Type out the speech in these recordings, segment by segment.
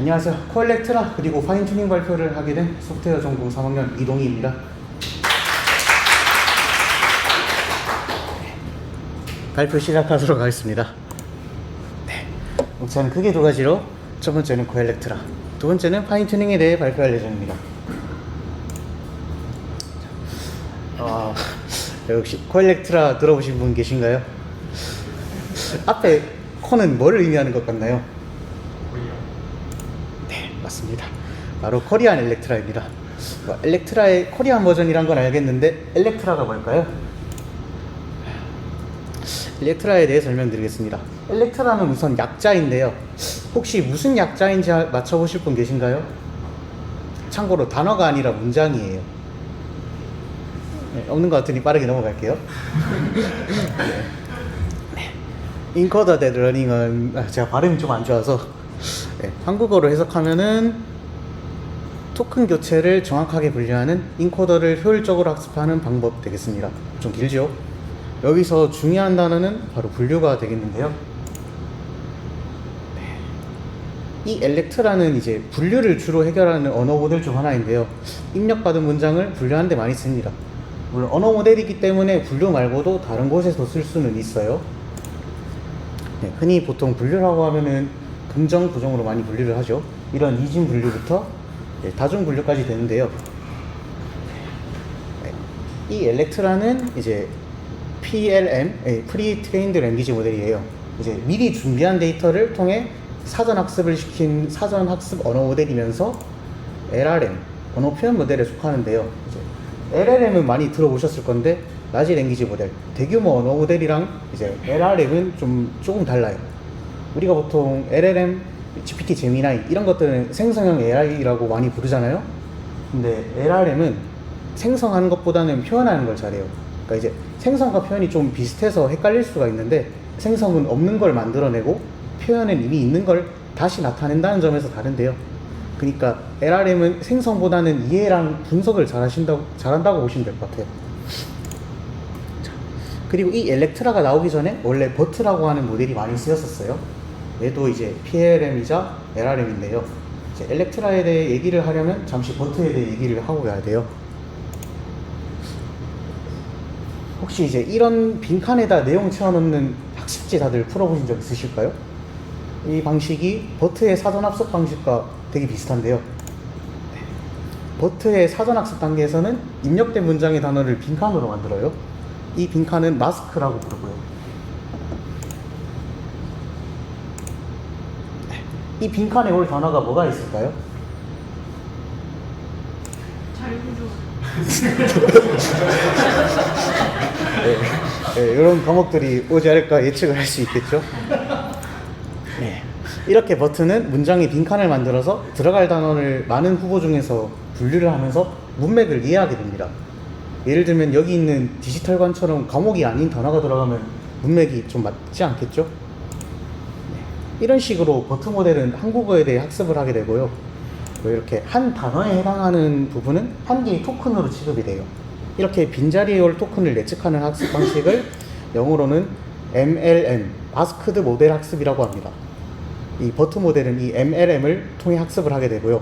안녕하세요. 코엘렉트라 그리고 파인튜닝 발표를 하게 된 소프트웨어 전공 3학년 이동희입니다. 발표 시작하도록 하겠습니다. 네. 우선 크게 두 가지로 첫 번째는 코엘렉트라, 두 번째는 파인튜닝에 대해 발표할 예정입니다. 어, 역시 코엘렉트라 들어보신 분 계신가요? 앞에 코는 뭐를 의미하는 것 같나요? 네, 맞습니다. 바로 코리안 엘렉트라입니다. 뭐, 엘렉트라의 코리안 버전이란 건 알겠는데 엘렉트라가 뭘까요? 엘렉트라에 대해 설명드리겠습니다. 엘렉트라는 우선 약자인데요. 혹시 무슨 약자인지 아- 맞춰보실 분 계신가요? 참고로 단어가 아니라 문장이에요. 네, 없는 것 같으니 빠르게 넘어갈게요. 인코더 대 러닝은 아, 제가 발음이 좀 안 좋아서 네, 한국어로 해석하면은 토큰 교체를 정확하게 분류하는 인코더를 효율적으로 학습하는 방법 되겠습니다. 좀 길죠? 여기서 중요한 단어는 바로 분류가 되겠는데요. 네. 이 엘렉트라는 이제 분류를 주로 해결하는 언어 모델 중 하나인데요. 입력받은 문장을 분류하는 데 많이 씁니다. 물론 언어 모델이기 때문에 분류 말고도 다른 곳에서 쓸 수는 있어요. 네, 흔히 보통 분류라고 하면은 긍정, 부정으로 많이 분류를 하죠. 이런 이진 분류부터 네, 다중 분류까지 되는데요. 네, 이 엘렉트라는 이제 PLM, 프리 트레인드 랭귀지 모델이에요. 이제 미리 준비한 데이터를 통해 사전 학습을 시킨 사전 학습 언어 모델이면서 LRM, 언어 표현 모델에 속하는데요. LLM은 많이 들어보셨을 건데 라지 랭귀지 모델, 대규모 언어 모델이랑 이제 LRM은 좀 조금 달라요. 우리가 보통 LLM, GPT, 제미나이 이런 것들은 생성형 AI라고 많이 부르잖아요. 근데 LRM은 생성하는 것보다는 표현하는 걸 잘해요. 그러니까 이제 생성과 표현이 좀 비슷해서 헷갈릴 수가 있는데 생성은 없는 걸 만들어내고 표현은 이미 있는 걸 다시 나타낸다는 점에서 다른데요. 그러니까 LRM은 생성보다는 이해랑 분석을 잘하신다고 잘한다고 보시면 될 것 같아요. 자, 그리고 이 엘렉트라가 나오기 전에 원래 버트라고 하는 모델이 많이 쓰였었어요. 얘도 이제 PLM이자 LRM인데요. 이제 엘렉트라에 대해 얘기를 하려면 잠시 버트에 대해 얘기를 하고 가야 돼요. 혹시 이제 이런 빈칸에다 내용 채워넣는 학습지 다들 풀어보신 적 있으실까요? 이 방식이 버트의 사전 학습 방식과 되게 비슷한데요. 네. 버트의 사전 학습 단계에서는 입력된 문장의 단어를 빈칸으로 만들어요. 이 빈칸은 마스크라고 부르고요. 이 빈칸에 올 단어가 뭐가 있을까요? 네, 네, 이런 과목들이 오지 않을까 예측을 할 수 있겠죠. 네. 이렇게 버튼은 문장의 빈칸을 만들어서 들어갈 단어를 많은 후보 중에서 분류를 하면서 문맥을 이해하게 됩니다. 예를 들면 여기 있는 디지털관처럼 과목이 아닌 단어가 들어가면 문맥이 좀 맞지 않겠죠? 네. 이런 식으로 버트 모델은 한국어에 대해 학습을 하게 되고요. 뭐 이렇게 한 단어에 해당하는 부분은 한 개의 토큰으로 취급이 돼요. 이렇게 빈자리에 올 토큰을 예측하는 학습 방식을 영어로는 MLM, 마스크드 모델 학습이라고 합니다. 이 버트 모델은 이 MLM을 통해 학습을 하게 되고요.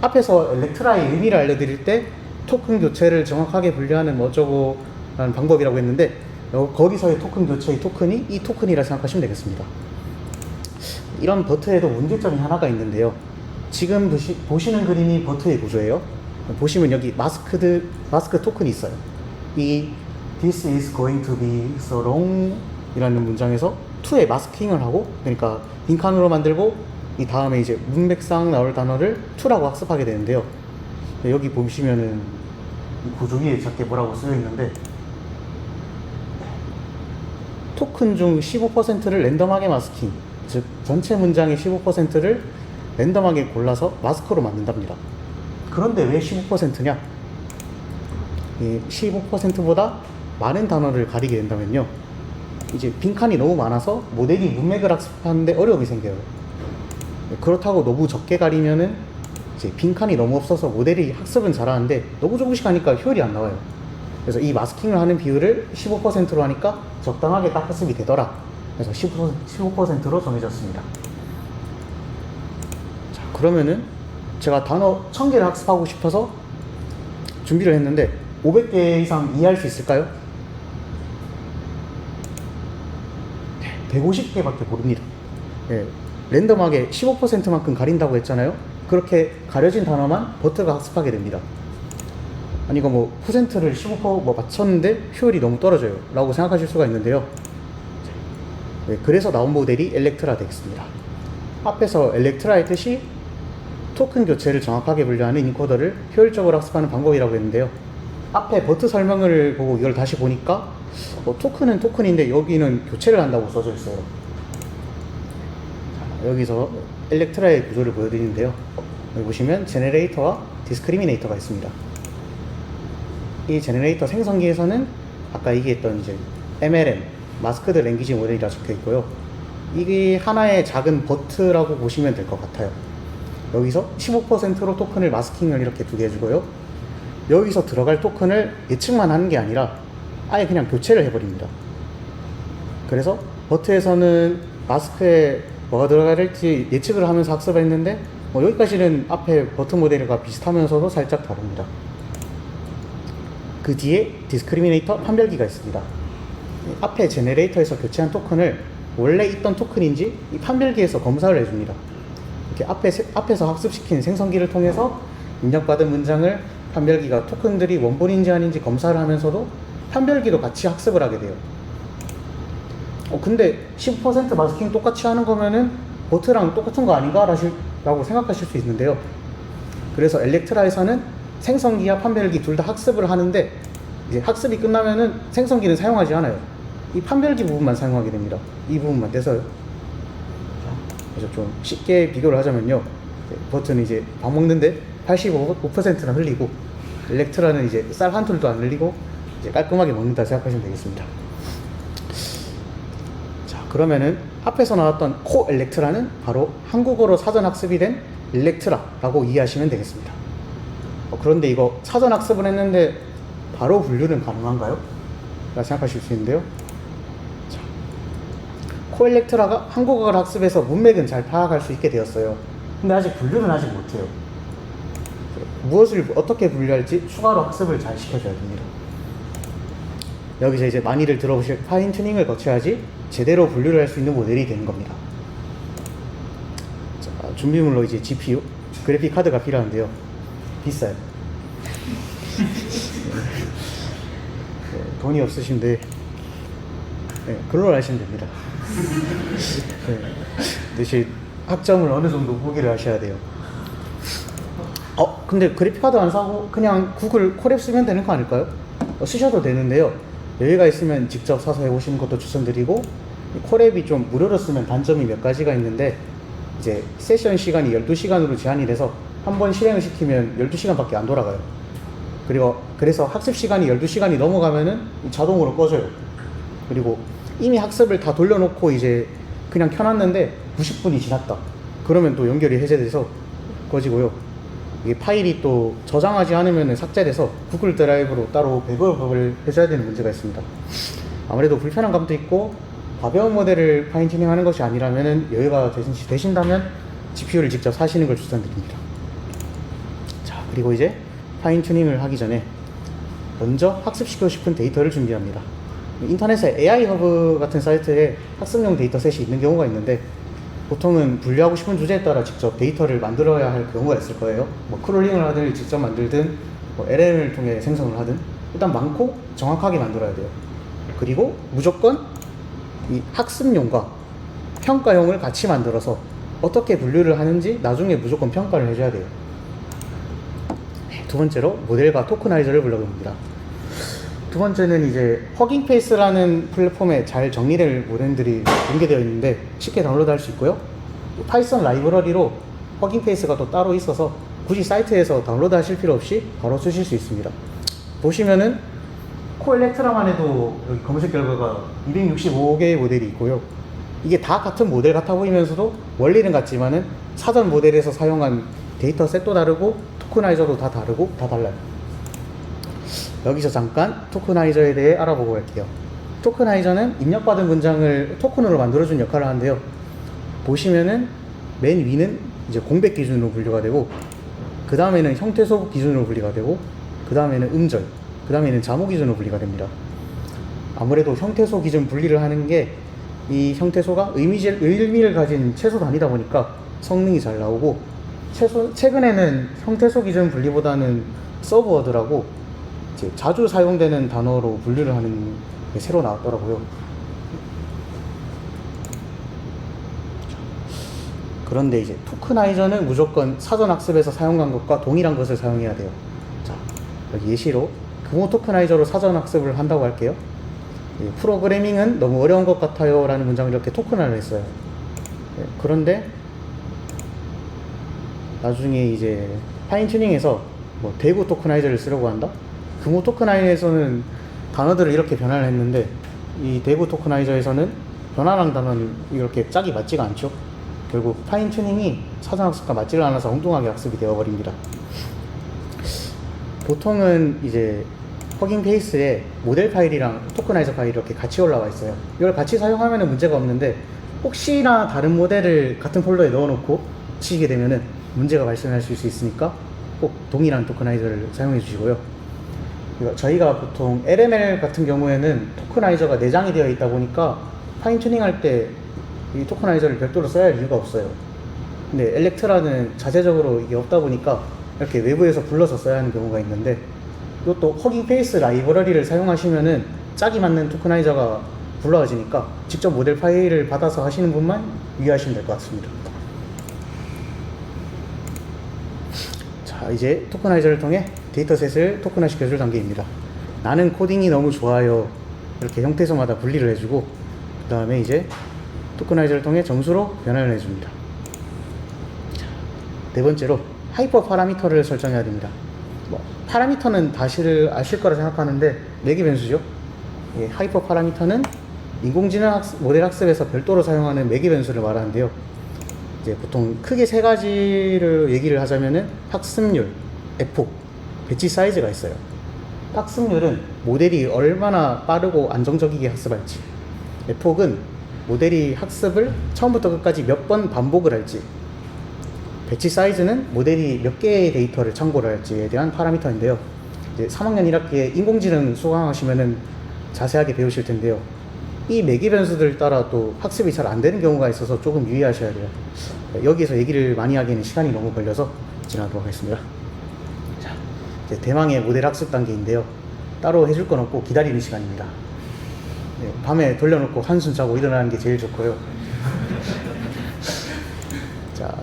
앞에서 엘렉트라의 의미를 알려드릴 때 토큰 교체를 정확하게 분류하는 뭐저고라는 방법이라고 했는데 여- 거기서의 토큰 교체의 토큰이 이 토큰이라 생각하시면 되겠습니다. 이런 버트에도 문제점이 하나가 있는데요. 지금 보시, 보시는 그림이 버트의 구조예요. 보시면 여기 마스크드 마스크 토큰이 있어요. 이 This is going to be so long 이라는 문장에서 to에 마스킹을 하고 그러니까 빈칸으로 만들고 이 다음에 이제 문맥상 나올 단어를 to라고 학습하게 되는데요. 여기 보시면은 이 구조 위에 작게 뭐라고 쓰여 있는데 토큰 중 15%를 랜덤하게 마스킹, 즉 전체 문장의 15%를 랜덤하게 골라서 마스크로 만든답니다. 그런데 왜 15%냐? 이 15%보다 많은 단어를 가리게 된다면요. 이제 빈칸이 너무 많아서 모델이 문맥을 학습하는데 어려움이 생겨요. 그렇다고 너무 적게 가리면은 이제 빈칸이 너무 없어서 모델이 학습은 잘하는데 너무 조금씩 하니까 효율이 안 나와요. 그래서 이 마스킹을 하는 비율을 15%로 하니까 적당하게 딱 학습이 되더라. 그래서 15%, 15%로 정해졌습니다. 자, 그러면은 제가 단어 1000개를 학습하고 싶어서 준비를 했는데 500개 이상 이해할 수 있을까요? 150개밖에 모릅니다. 예, 랜덤하게 15%만큼 가린다고 했잖아요. 그렇게 가려진 단어만 버트가 학습하게 됩니다. 아니 이거 뭐 퍼센트를 15%뭐 맞췄는데 효율이 너무 떨어져요 라고 생각하실 수가 있는데요 네, 그래서 나온 모델이 엘렉트라 덱스입니다. 앞에서 엘렉트라의 뜻이 토큰 교체를 정확하게 분류하는 인코더를 효율적으로 학습하는 방법이라고 했는데요. 앞에 버트 설명을 보고 이걸 다시 보니까 어, 토큰은 토큰인데 여기는 교체를 한다고 써져 있어요. 자, 여기서 엘렉트라의 구조를 보여드리는데요. 여기 보시면 제네레이터와 디스크리미네이터가 있습니다. 이 제너레이터 생성기에서는 아까 얘기했던 이제 MLM 마스크드 랭귀지 모델이라 적혀 있고요. 이게 하나의 작은 버트라고 보시면 될 것 같아요. 여기서 15%로 토큰을 마스킹을 이렇게 두 개 해주고요. 여기서 들어갈 토큰을 예측만 하는 게 아니라 아예 그냥 교체를 해버립니다. 그래서 버트에서는 마스크에 뭐가 들어갈지 예측을 하면서 학습을 했는데 뭐 여기까지는 앞에 버트 모델과 비슷하면서도 살짝 다릅니다. 그 뒤에 디스크리미네이터 판별기가 있습니다. 앞에 제네레이터에서 교체한 토큰을 원래 있던 토큰인지 이 판별기에서 검사를 해줍니다. 이렇게 앞에, 앞에서 학습시킨 생성기를 통해서 입력받은 문장을 판별기가 토큰들이 원본인지 아닌지 검사를 하면서도 판별기도 같이 학습을 하게 돼요. 어, 근데 10% 마스킹 똑같이 하는 거면은 보트랑 똑같은 거 아닌가? 라고 생각하실 수 있는데요. 그래서 엘렉트라에서는 생성기와 판별기 둘 다 학습을 하는데 이제 학습이 끝나면은 생성기는 사용하지 않아요. 이 판별기 부분만 사용하게 됩니다. 이 부분만 떼서요. 그래서 좀 쉽게 비교를 하자면요. 버튼은 이제 밥 먹는데 85%는 흘리고 엘렉트라는 이제 쌀 한 톨도 안 흘리고 이제 깔끔하게 먹는다 생각하시면 되겠습니다. 자 그러면은 앞에서 나왔던 코 엘렉트라는 바로 한국어로 사전 학습이 된 엘렉트라라고 이해하시면 되겠습니다. 어, 그런데 이거 사전 학습을 했는데 바로 분류는 가능한가요? 라 생각하실 수 있는데요. 자, 코엘렉트라가 한국어를 학습해서 문맥은 잘 파악할 수 있게 되었어요. 근데 아직 분류는 하지 못해요. 무엇을 어떻게 분류할지 추가로 학습을 잘 시켜줘야 됩니다. 여기서 이제 많이들 들어보실 파인 튜닝을 거쳐야지 제대로 분류를 할 수 있는 모델이 되는 겁니다. 자, 준비물로 이제 GPU, 그래픽 카드가 필요한데요. 비싸요. 네, 돈이 없으신데 네, 그걸로 하시면 됩니다. 네, 대신 학점을 어느 정도 보기를 하셔야 돼요. 어, 근데 그래픽카드 안 사고 그냥 구글 콜앱 쓰면 되는 거 아닐까요? 어, 쓰셔도 되는데요. 여유가 있으면 직접 사서 해보시는 것도 추천드리고 콜앱이 좀 무료로 쓰면 단점이 몇 가지가 있는데 이제 세션 시간이 12시간으로 제한이 돼서 한 번 실행을 시키면 12시간밖에 안 돌아가요. 그리고 그래서 학습 시간이 12시간이 넘어가면은 자동으로 꺼져요. 그리고 이미 학습을 다 돌려놓고 이제 그냥 켜놨는데 90분이 지났다. 그러면 또 연결이 해제돼서 꺼지고요. 이게 파일이 또 저장하지 않으면 삭제돼서 구글 드라이브로 따로 백업을 해줘야 되는 문제가 있습니다. 아무래도 불편한 감도 있고 가벼운 모델을 파인 튜닝 하는 것이 아니라면 여유가 되신, 되신다면 GPU를 직접 사시는 걸 추천드립니다. 자, 그리고 이제 파인 튜닝을 하기 전에 먼저 학습시키고 싶은 데이터를 준비합니다. 인터넷에 AI 허브 같은 사이트에 학습용 데이터셋이 있는 경우가 있는데 보통은 분류하고 싶은 주제에 따라 직접 데이터를 만들어야 할 경우가 있을 거예요. 뭐 크롤링을 하든 직접 만들든 뭐 LLM을 통해 생성을 하든 일단 많고 정확하게 만들어야 돼요. 그리고 무조건 이 학습용과 평가용을 같이 만들어서 어떻게 분류를 하는지 나중에 무조건 평가를 해줘야 돼요. 네, 두 번째로 모델과 토크나이저를 불러봅니다. 두 번째는 이제 허깅 페이스라는 플랫폼에 잘 정리될 모델들이 공개되어 있는데 쉽게 다운로드 할 수 있고요. 파이썬 라이브러리로 허깅 페이스가 또 따로 있어서 굳이 사이트에서 다운로드 하실 필요 없이 바로 쓰실 수 있습니다. 보시면은 코엘렉트라만 해도 여기 검색 결과가 265개의 모델이 있고요. 이게 다 같은 모델 같아 보이면서도 원리는 같지만은 사전 모델에서 사용한 데이터 셋도 다르고 토크나이저도 다 다르고 다 달라요. 여기서 잠깐 토크나이저에 대해 알아보고 갈게요. 토크나이저는 입력받은 문장을 토큰으로 만들어준 역할을 하는데요. 보시면은 맨 위는 이제 공백 기준으로 분류가 되고 그 다음에는 형태소 기준으로 분리가 되고 그 다음에는 음절 그 다음에는 자모 기준으로 분리가 됩니다. 아무래도 형태소 기준 분리를 하는 게 이 형태소가 의미질, 의미를 가진 채소 단위다 보니까 성능이 잘 나오고 최소, 최근에는 형태소 기준 분리보다는 서브워드라고 이제 자주 사용되는 단어로 분류를 하는 게 새로 나왔더라고요. 그런데 이제 토크나이저는 무조건 사전 학습에서 사용한 것과 동일한 것을 사용해야 돼요. 자, 여기 예시로 금호 토크나이저로 사전 학습을 한다고 할게요. 이 프로그래밍은 너무 어려운 것 같아요 라는 문장을 이렇게 토큰화를 했어요. 예, 그런데 나중에 이제 파인 튜닝에서 뭐 대구 토크나이저를 쓰려고 한다? 금호 토크나이저에서는 단어들을 이렇게 변화를 했는데 이 대구 토크나이저에서는 변화랑 단어는 이렇게 짝이 맞지가 않죠. 결국 파인 튜닝이 사전 학습과 맞지를 않아서 엉뚱하게 학습이 되어버립니다. 보통은 이제 허깅 페이스에 모델 파일이랑 토크나이저 파일이 이렇게 같이 올라와 있어요. 이걸 같이 사용하면 문제가 없는데 혹시나 다른 모델을 같은 폴더에 넣어놓고 치게 되면은 문제가 발생할 수 있으니까 꼭 동일한 토크나이저를 사용해 주시고요. 그리고 저희가 보통 LML 같은 경우에는 토크나이저가 내장이 되어 있다 보니까 파인 튜닝 할 때 이 토크나이저를 별도로 써야 할 이유가 없어요. 근데 엘렉트라는 자체적으로 이게 없다 보니까 이렇게 외부에서 불러서 써야 하는 경우가 있는데 이것도 허깅 페이스 라이브러리를 사용하시면은 짝이 맞는 토크나이저가 불러와지니까 직접 모델 파일을 받아서 하시는 분만 유의하시면 될 것 같습니다. 자, 이제 토크나이저를 통해 데이터셋을 토큰화 시켜줄 단계입니다. 나는 코딩이 너무 좋아요. 이렇게 형태소마다 분리를 해주고, 그 다음에 이제 토크나이저를 통해 점수로 변환을 해줍니다. 자, 네 번째로 하이퍼 파라미터를 설정해야 됩니다. 뭐, 파라미터는 다시를 아실 거라 생각하는데 매개 변수죠. 예, 하이퍼 파라미터는 인공지능 학습, 모델 학습에서 별도로 사용하는 매개 변수를 말하는데요. 이제 보통 크게 세 가지를 얘기를 하자면은 학습률, F폭, 배치 사이즈가 있어요. 학습률은 모델이 얼마나 빠르고 안정적이게 학습할지. F폭은 모델이 학습을 처음부터 끝까지 몇 번 반복을 할지. 배치 사이즈는 모델이 몇 개의 데이터를 참고를 할지에 대한 파라미터인데요. 이제 3학년 1학기에 인공지능 수강하시면은 자세하게 배우실 텐데요. 이 매개 변수들 따라 또 학습이 잘 안 되는 경우가 있어서 조금 유의하셔야 돼요. 여기서 얘기를 많이 하기에는 시간이 너무 걸려서 지나도록 하겠습니다. 대망의 모델 학습 단계인데요. 따로 해줄 건 없고 기다리는 시간입니다. 네, 밤에 돌려놓고 한숨 자고 일어나는 게 제일 좋고요. 자,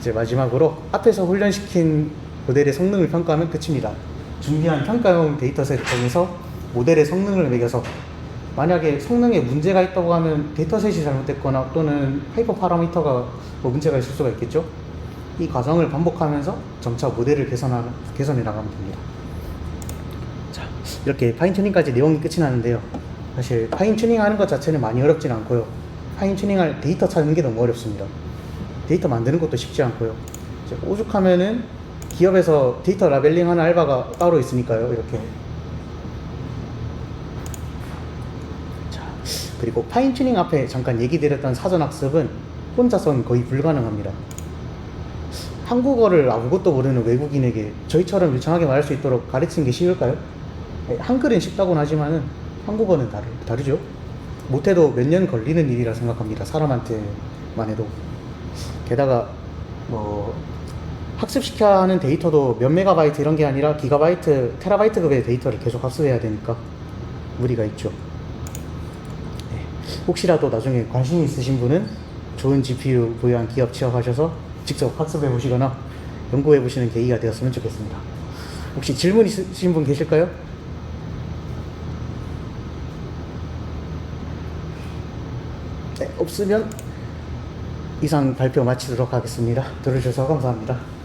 이제 마지막으로 앞에서 훈련시킨 모델의 성능을 평가하면 끝입니다. 준비한 평가용 데이터셋 중에서 모델의 성능을 매겨서 만약에 성능에 문제가 있다고 하면 데이터셋이 잘못됐거나 또는 하이퍼 파라미터가 뭐 문제가 있을 수가 있겠죠. 이 과정을 반복하면서 점차 모델을 개선하, 개선해 나가면 됩니다. 자, 이렇게 파인 튜닝까지 내용이 끝이 나는데요. 사실 파인 튜닝 하는 것 자체는 많이 어렵진 않고요. 파인 튜닝 할 데이터 찾는 게 너무 어렵습니다. 데이터 만드는 것도 쉽지 않고요. 오죽하면은 기업에서 데이터 라벨링 하는 알바가 따로 있으니까요. 이렇게. 자, 그리고 파인 튜닝 앞에 잠깐 얘기 드렸던 사전 학습은 혼자서는 거의 불가능합니다. 한국어를 아무것도 모르는 외국인에게 저희처럼 유창하게 말할 수 있도록 가르치는 게 쉬울까요? 네, 한글은 쉽다고는 하지만은 한국어는 다르, 다르죠. 못해도 몇 년 걸리는 일이라 생각합니다. 사람한테만 해도. 게다가 뭐 학습시켜야 하는 데이터도 몇 메가바이트 이런 게 아니라 기가바이트, 테라바이트급의 데이터를 계속 학습해야 되니까 무리가 있죠. 네. 혹시라도 나중에 관심 있으신 분은 좋은 GPU 보유한 기업 취업하셔서 직접 학습해 보시거나 연구해 보시는 계기가 되었으면 좋겠습니다. 혹시 질문 있으신 분 계실까요? 네, 없으면 이상 발표 마치도록 하겠습니다. 들어주셔서 감사합니다.